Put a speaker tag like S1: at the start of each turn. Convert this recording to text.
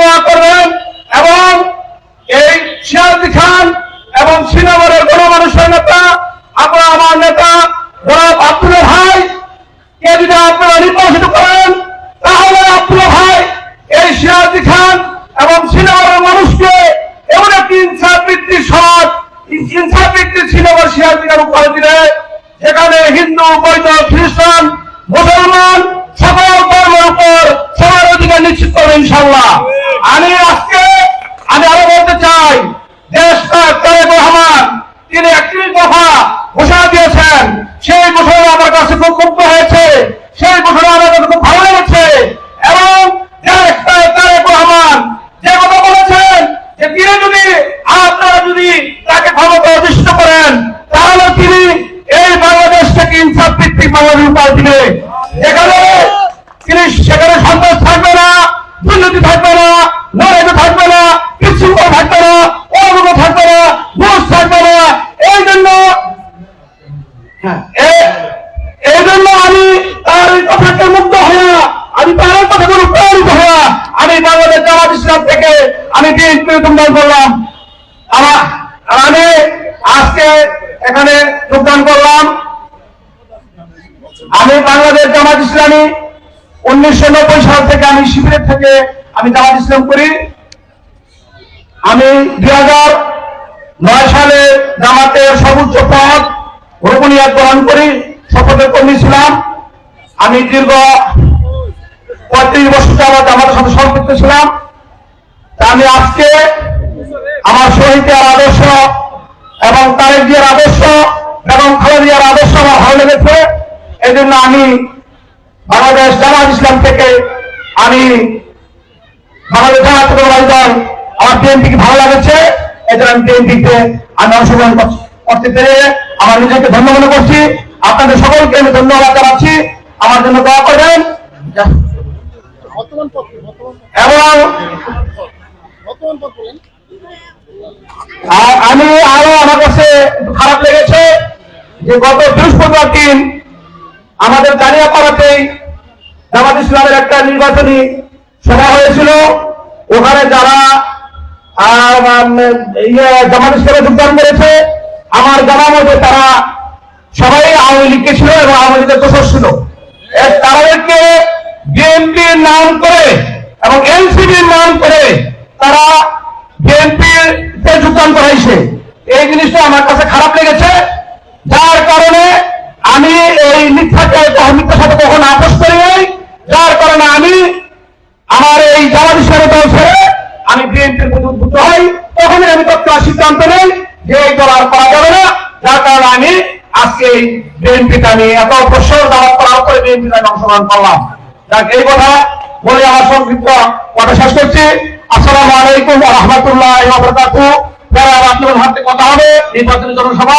S1: দোয়া করবেন এবং এই সিরাজি খান এবং শ্রীনগরের গণমানুষের নেতা, আপনারা আমার নেতা, জনাব আব্দুল ভাই, কে যদি আপনারা নির্বাচিত করেন, তাহলে আব্দুল ভাই এই সিরাজি খান এবং শ্রীনগরের মানুষকে এমন একটি ইনসাফ ভিত্তিক সমাজ, ইনসাফ ভিত্তিক শ্রীনগর সিরাজি খান উপহার দিলে যেখানে হিন্দু বৈধ খ্রিস্টান, মুসলমান সকল ধর্মের উপর সবার অধিকার নিশ্চিত করবে ইনশাল্লাহ আমি আজকে, আমি আরও বলতে চাই, দেশ তারেক রহমান, তিনি একত্রিশ দফা ঘোষণা দিয়েছেন। সেই ঘোষণা আমার কাছে খুব মুগ্ধ হয়েছে। সেই ঘোষণা আমার কাছে খুব ভালো লেগেছে। এবং রহমান যে কথা বলেছেন, যে আপনারা যদি তাকে করেন, তাহলে তিনি এই এখানে তিনি সেখানে থাকবে না, দুর্নীতি থাকবে না আমি যোগদান করলাম আমার আমি আজকে এখানে যোগদান করলাম। আমি বাংলাদেশ জামাত ইসলামী উনিশশো নব্বই সাল থেকে আমি শিবিরের থেকে আমি জামাত ইসলাম করি। আমি দুই হাজার নয় সালে জামাতের সর্বোচ্চ পদ গোপনীয় গ্রহণ করি, শপথের কর্মী ছিলাম। আমি দীর্ঘ পঁয়ত্রিশ বছর যাবৎ জামাতের সাথে সম্পৃক্ত ছিলাম। আমি আজকে আমার শহীদের আদর্শ এবং তারেক জিয়ার আদর্শ এবং খালেদিয়ার আদর্শ আমার ভালো লেগেছে। এই জন্য আমি বাংলাদেশ জামাত ইসলাম থেকে আমি বাংলাদেশ জামাত দল আমার বিএনপিকে ভালো লাগেছে। এই জন্য আমি বিএনপিতে আমি অংশগ্রহণ করতে পেরে আমার নিজেকে ধন্য মনে করছি। আপনাদের সকলকে আমি ধন্যবাদ জানাচ্ছি। আমার জন্য দোয়া করবেন। এবং আর আমি আরও আমার কাছে খারাপ লেগেছে যে গত বৃহস্পতিবার দিন আমাদের জানিয়াপাড়াতেই জামাত ইসলামের একটা নির্বাচনী সভা হয়েছিল। ওখানে যারা ইয়ে, জামাত ইসলামে যোগদান করেছে আমার জানা মতে তারা সবাই আওয়ামী লীগকে ছিল এবং আওয়ামী লীগের দোষর ছিল। তাদেরকে বিএনপির নাম করে এবং এনসিপির নাম করে তারা যোগদান করাইছে। এই জিনিসটা আমার কাছে খারাপ লেগেছে। যার কারণে আমি এই মিথ্যাকে মিথ্যার সাথে কখনো আপোষ করি নাই। যার কারণে আমি আমার এই জামাত ইসলামের দল ছেড়ে আমি বিএনপির প্রতি উদ্বুদ্ধ হই। তখনই আমি তৎকাল সিদ্ধান্ত নেই যে এই দল আর করা যাবে না। যার কারণে আমি আজকে এই বিএনপিতে আমি এত বছর দাওয়াত করার পরে বিএনপিতে আমি অংশগ্রহণ করলাম। যাক, এই কথা বলে আমার সংক্ষিপ্ত কথা শেষ করছি। আসসালামু আলাইকুম রহমতুল্লাহ আপনাদের হাতে কথা হবে নির্বাচনী জনসভা